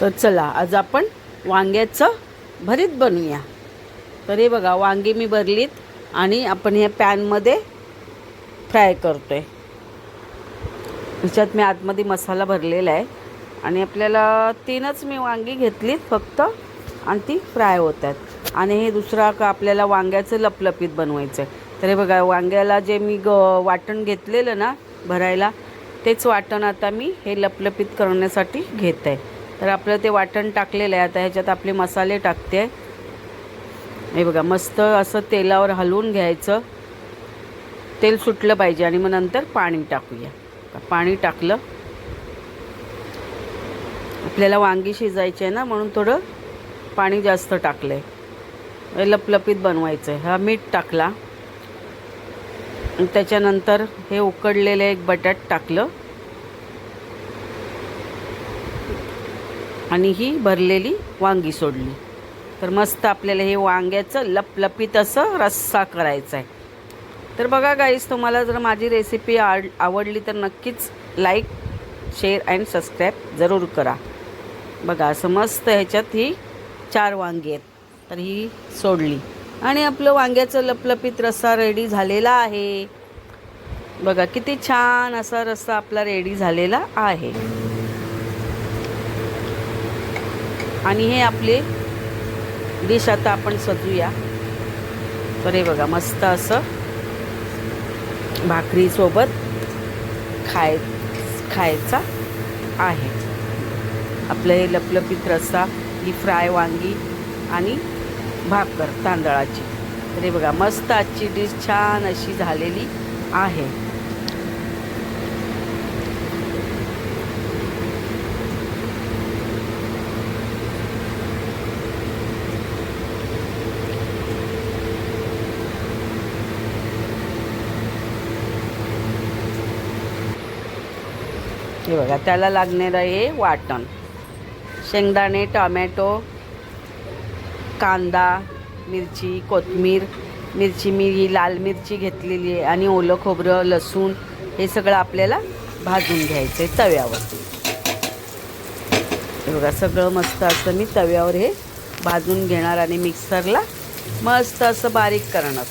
तर चला आज आपण वांग्याचं भरीत बनवूया. तर हे बघा वांगी मी भरलीत आणि आपण हे पॅनमध्ये फ्राय करतो आहे ह्याच्यात मी आतमध्ये मसाला भरलेला आहे आणि आपल्याला तीनच मी वांगी घेतलीत फक्त आणि ती फ्राय होतात आणि हे दुसरा का आपल्याला वांग्याचं लपलपीत बनवायचं आहे तर हे बघा वांग्याला जे मी ग वाटण घेतलेलं ना भरायला तेच वाटण आता मी हे लपलपीत करण्यासाठी घेत आहे. तर आपलं ते वाटण टाकलेलं आहे. आता ह्याच्यात आपले मसाले टाकते. हे बघा मस्त असं तेलावर हलवून घ्यायचं. तेल सुटलं पाहिजे आणि मग नंतर पाणी टाकूया. पाणी टाकलं. आपल्याला वांगी शिजायची आहे ना म्हणून थोडं पाणी जास्त टाकलं आहे लपलपीत बनवायचं आहे हा मीठ टाकला. त्याच्यानंतर हे उकडलेलं एक बटाट टाकलं. आणि ही भरलेली वांगी सोडली. तर मस्त आपल्याला हे वांग्याचं लपलपीत असं रस्सा करायचा आहे. तर बघा गाईस तुम्हाला जर माझी रेसिपी आड आवडली तर नक्कीच लाईक शेअर अँड सबस्क्राईब जरूर करा. बघा असं मस्त ह्याच्यात ही चार वांगी आहेत. तर ही सोडली. आणि आपलं वांग्याचं लपलपीत रस्सा रेडी झालेला आहे. बघा किती छान असा रस्सा आपला रेडी झालेला आहे. आणि हे आपले डिश आता आपण सजूया. तर हे बघा मस्त असं भाकरीसोबत खाय खायचा आहे. आपलं हे लपलपीत रस्सा ही फ्राय वांगी आणि भाकर तांदळाची. तर हे बघा मस्त आजची डिश छान अशी झालेली आहे. हे बघा त्याला लागणारं हे वाटण. शेंगदाणे टॉमॅटो कांदा मिरची कोथमीर मिरची मी ही लाल मिरची घेतलेली आहे आणि ओलं खोबरं लसूण हे सगळं आपल्याला भाजून घ्यायचं आहे तव्यावर बघा सगळं मस्त असं मी तव्यावर हे भाजून घेणार आणि मिक्सरला मस्त असं बारीक करणार.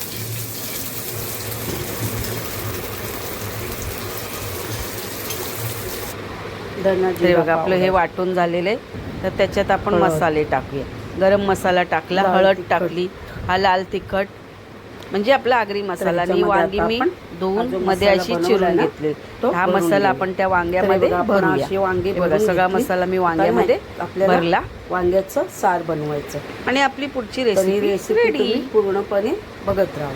बघा आपलं हे वाटून झालेलं आहे. तर त्याच्यात आपण. मसाले टाकूया. गरम मसाला टाकला हळद. टाकली हा लाल तिखट. म्हणजे आपला आगरी मसाला आणि वांगी मी धुवून मध्ये अशी चिरून घेतली तो हा मसाला. आपण त्या वांग्यामध्ये भरूया वांगी सगळा. मसाला मी वांग्यामध्ये भरला. वांग्याचं सार बनवायचं. आणि आपली पुढची रेसिपी रेसिपी पूर्णपणे बघत राहा.